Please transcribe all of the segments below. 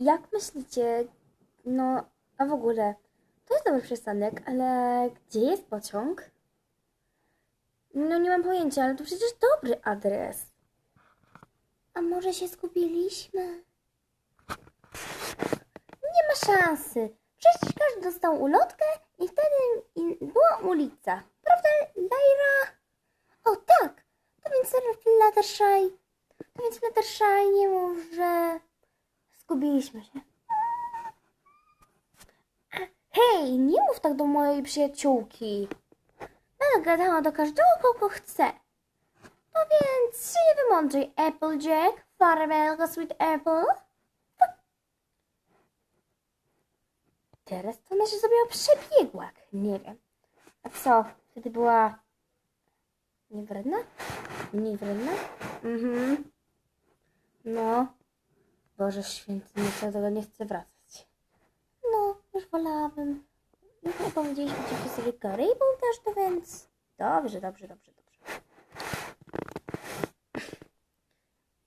Jak myślicie, no, a w ogóle, to jest dobry przystanek, ale gdzie jest pociąg? No nie mam pojęcia, ale to przecież dobry adres. A może się zgubiliśmy? Nie ma szansy. Przecież każdy dostał ulotkę i wtedy była ulica. Prawda, Lajra? O tak, to więc Fluttershy. To więc Fluttershy nie mów, że zgubiliśmy się. Hej, nie mów tak do mojej przyjaciółki. Będę gadała do każdego, kogo chce. No więc się wymądrzej, Applejack, farewell, sweet apple. Teraz to ona się zrobiła przebiegłak. Nie wiem. A co? Wtedy była niewredna? Mniej wredna? Mhm. No. Boże święty, nic do tego nie chcę wracać. No, już wolałabym. Już nie powiedzieliśmy ci wszyscy Karybą też, to więc... Dobrze, dobrze, dobrze, dobrze.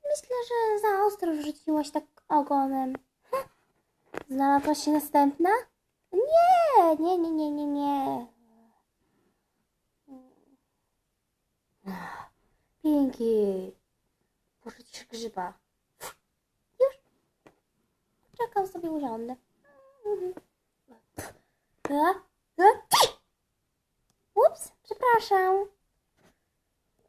Myślę, że za ostro wrzuciłaś tak ogonem. Hm. Znalazłaś się następna? Nie, nie, nie, nie, nie, nie. Pinki. Porzucisz grzyba. Już. Czekam sobie? A? Ups, przepraszam.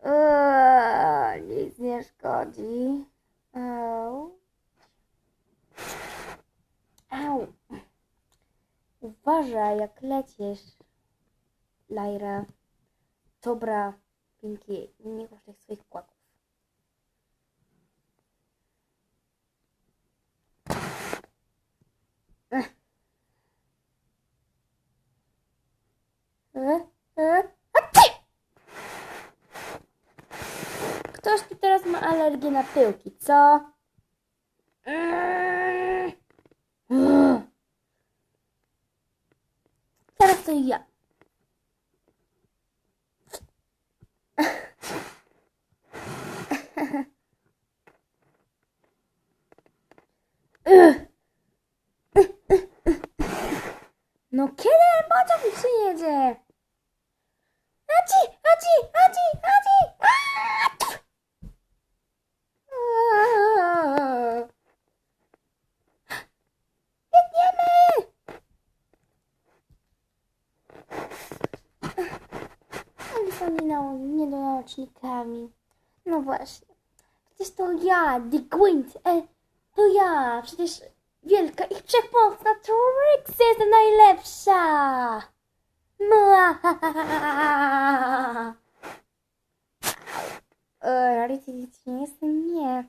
Eee, nic nie szkodzi. Au. Au. Uważaj, jak lecisz, Lajra. Dobra, Pinki, nie masz tych swoich kłaków. Ech. E, e, a ty! Ktoś tu teraz ma alergię na pyłki, co? Teraz to ja. Ugh. No kiedy pociąg przyjedzie? Aci, aci, aci, aci! Aaa! Biegniemy! Nienao- niedołącznikami. No właśnie. Przecież to ja, The Gwent. E, to ja. Przecież wielka i wszechmocna Trix jest najlepsza. Mua. E, Rarity nie jestem, nie.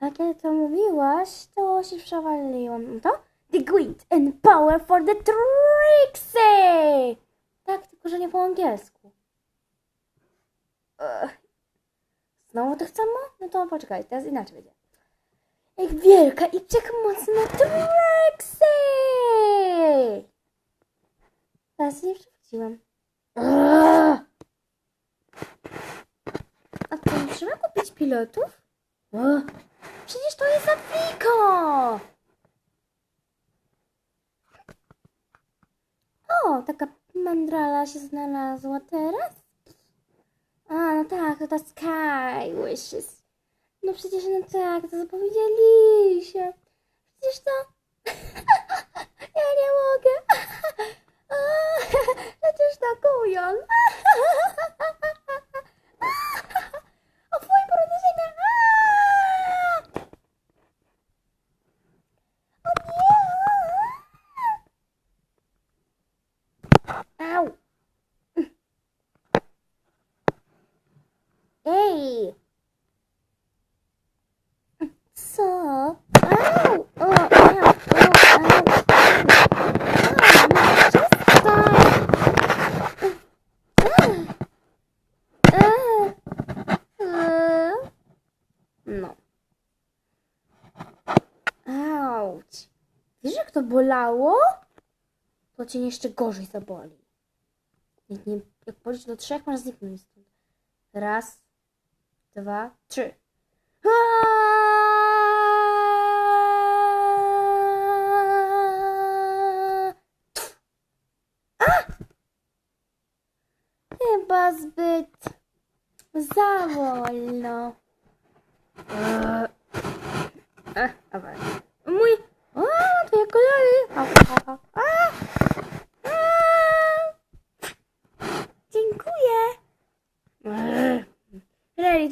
A kiedy to mówiłaś, to się przewaliłam. To? The Gwent and Power for the Trixie! Tak, tylko że nie po angielsku. Ech. Znowu to samo? No to poczekaj, teraz inaczej będzie. Jak wielka i wszechmocna Trixie! Teraz nie przewróciłam. A co, nie trzeba kupić pilotów? Przecież to jest Apliko! O, taka mandrala się znalazła teraz? A, no tak, to ta Sky Wishes. No przecież, no tak, to zapowiedzieliście. Przecież to... ja nie mogę. Przecież to kujon. o, twój brudny ziemia. O nie! Au! Ej! cię jeszcze gorzej zaboli. Jak, nie, jak policz do trzech, masz zniknąć stąd. Raz, dwa, trzy. Chyba zbyt za wolno.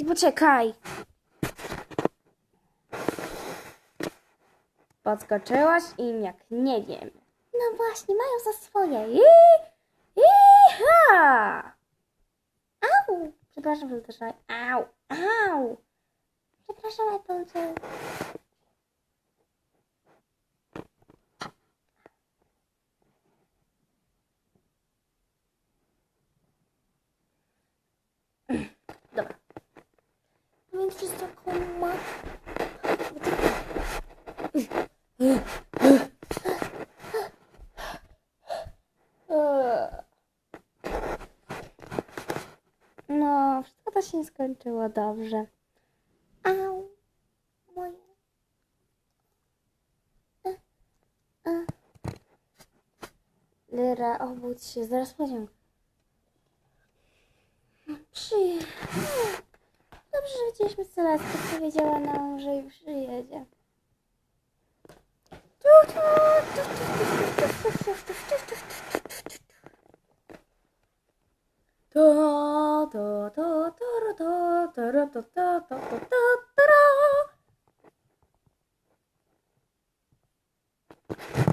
Relit, poczekaj. Podskoczyłaś im jak nie wiem. No właśnie, mają za swoje. I, Iha! Au! Przepraszam, że uderzyłam. Au! Au! Przepraszam, Applejack. Więc wszystko ma... No, wszystko to się skończyło dobrze. Au, moje. E, e. Lyra, obudź się, zaraz pociąg. Przyje. Dobrze, że widzieliśmy Celestę, powiedziała nam, że już przyjedzie. To, to, to, to, to, to, to, to, to, to, to, to.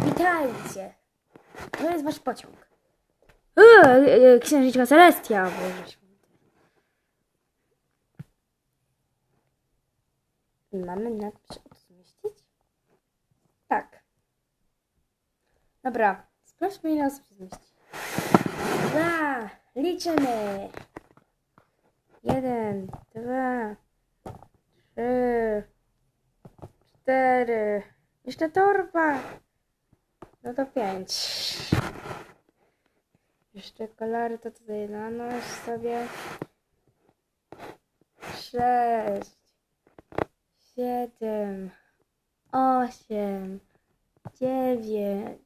Witajcie. To jest wasz pociąg. E, e, księżniczka Celestia, Boże święty. Mamy jak się zmieścić? Tak. Dobra, sprawdźmy ile osób się zmieści. Dwa, liczymy. Jeden, dwa, trzy, cztery. Jeszcze torba. No to pięć. Jeszcze kolory to tutaj nanoś sobie. Sześć, siedem, osiem, dziewięć,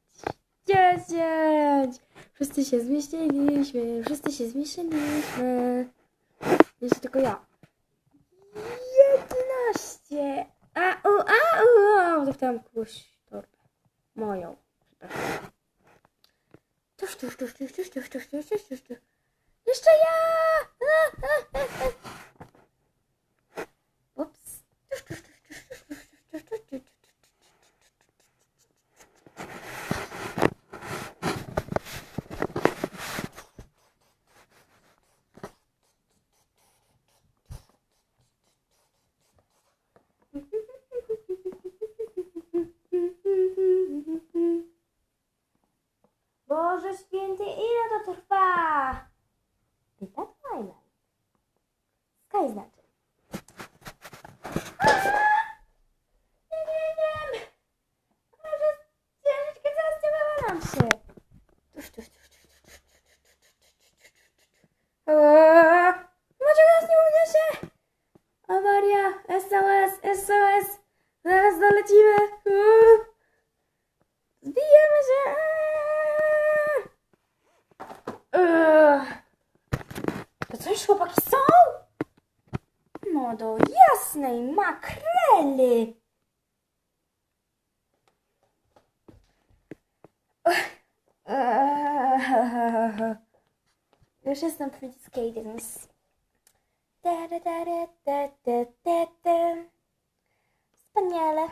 dziesięć. Wszyscy się zmieściliśmy, wszyscy się zmieściliśmy. Jeszcze tylko ja. Jedenaście. A, u, a, u, a. Dostałam kogoś torbę. Moją. Przepraszam. Tuż, tuż, tuż, tuż, tuż, tuż, tuż, tuż, tuż, tuż. Jeszcze ja! nie znaczy. A, nie wiem. Może ciężeczkę zaraz nie wywalam się. Tuż, tuż, tuż, tuż, tuż, tuż, Może nas nie uniesie. Awaria, SOS, SOS. Zaraz dolecimy. Uuu. Zbijemy się. Uuu. To coś chłopaki są? do jasnej makrely. Już jestem Pretty Cadence. Wspaniale.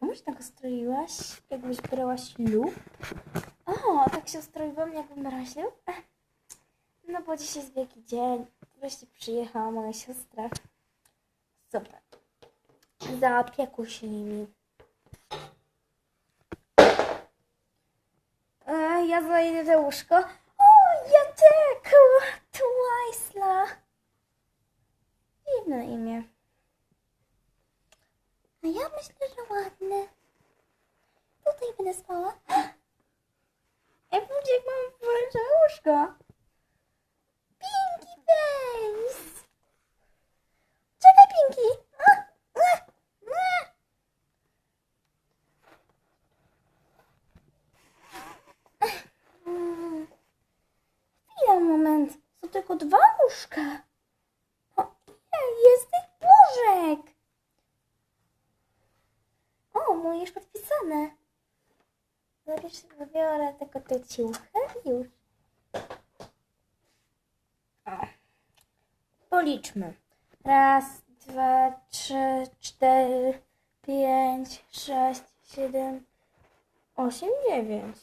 Czemu się tak ustroiłaś? Jakbyś brałaś lub? O, tak się ustroiłam, jakbym brała ślub? No bo dzisiaj jest wielki dzień. Wreszcie przyjechała moja siostra. Super. Zaopiekuj się nimi. E, ja zajdę te łóżko. O, ja tak! Twisla. Dziwne imię. A ja myślę, że ładne. Tutaj będę spała. Applejack mam włączę łóżko. zrobione. Wiesz, wybiorę no, tylko te ciuchy już. O. Policzmy. Raz, dwa, trzy, cztery, pięć, sześć, siedem, osiem, dziewięć.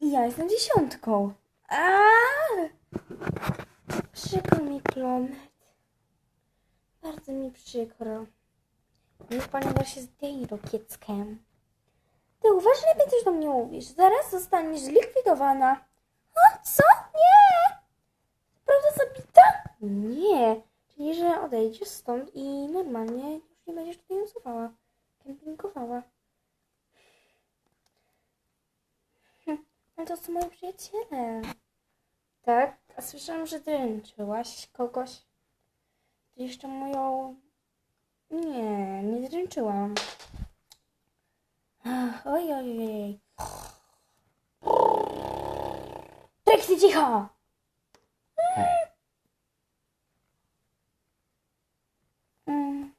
I ja jestem dziesiątką. Aaaa! Przykro mi, Klomet. Bardzo mi przykro. Niech pani da się zdejmie rokieckę. Ty uważaj, lepiej coś do mnie mówisz. Zaraz zostaniesz zlikwidowana. O, co? Nie! Prawda zabita? Nie. Czyli, że odejdziesz stąd i normalnie już nie będziesz tutaj nocowała. Kempingowała. Hm, Ale to są moi przyjaciele. Tak? A słyszałam, że dręczyłaś kogoś. Ty jeszcze moją... Nie, nie dręczyłam. Oj, oj, oj. Trixie, cicho! Mm.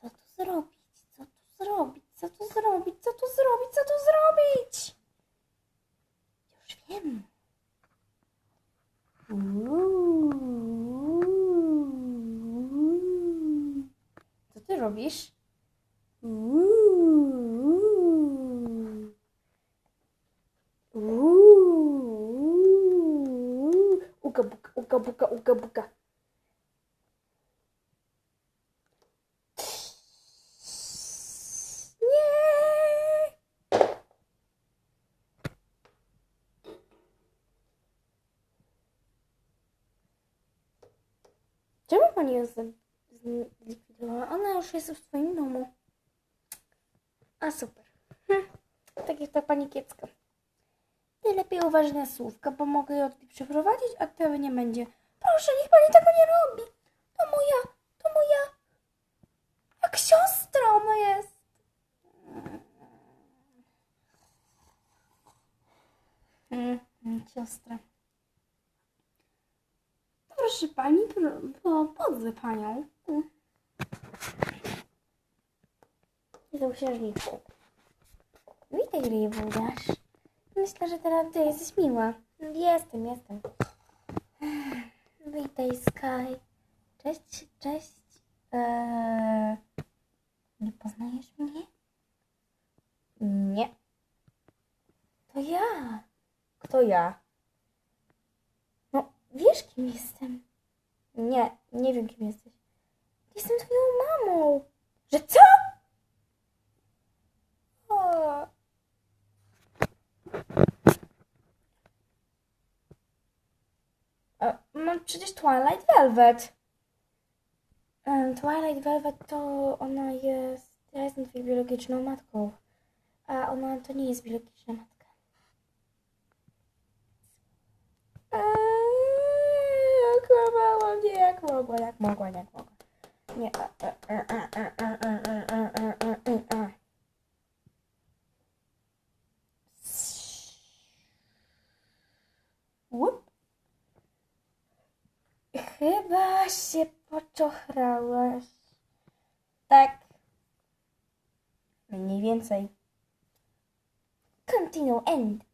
Co tu zrobić? Co tu zrobić? Co tu zrobić? Co tu zrobić? Co tu zrobić? Już wiem. Uuu. Co ty robisz? Uuu. Buga, uga buga, uga buga. Nie! Czemu pani ją zlikwidowała? Ona już jest w swoim domu. A super. Hm. Tak jak ta pani kiecka. Ty lepiej uważaj na słówka, bo mogę ją tutaj przeprowadzić, a tego nie będzie. Proszę, niech pani tego nie robi. To moja, to moja... Jak siostra ona jest. Mm, mm, siostra. Proszę pani, po, pozwę panią. Mm. Jestem księżniczką. Witaj, gry wódasz. Myślę, że teraz ty jesteś miła. Jestem, jestem. Witaj, Sky. Cześć, cześć. Eee, nie poznajesz mnie? Nie. To ja. Kto ja? No, wiesz, kim jestem. Nie, nie wiem, kim jesteś. Jestem twoją mamą. Że co? O. E, Mam przecież Twilight Velvet. Twilight Velvet to ona jest. Ja jestem twoją biologiczną matką. A ona to nie jest biologiczna matka. Eee, Jak mogła, nie, jak mogła, jak mogła, jak mogła. Nie. e, Chyba się poczochrałaś. Tak. Mniej więcej. Continue end.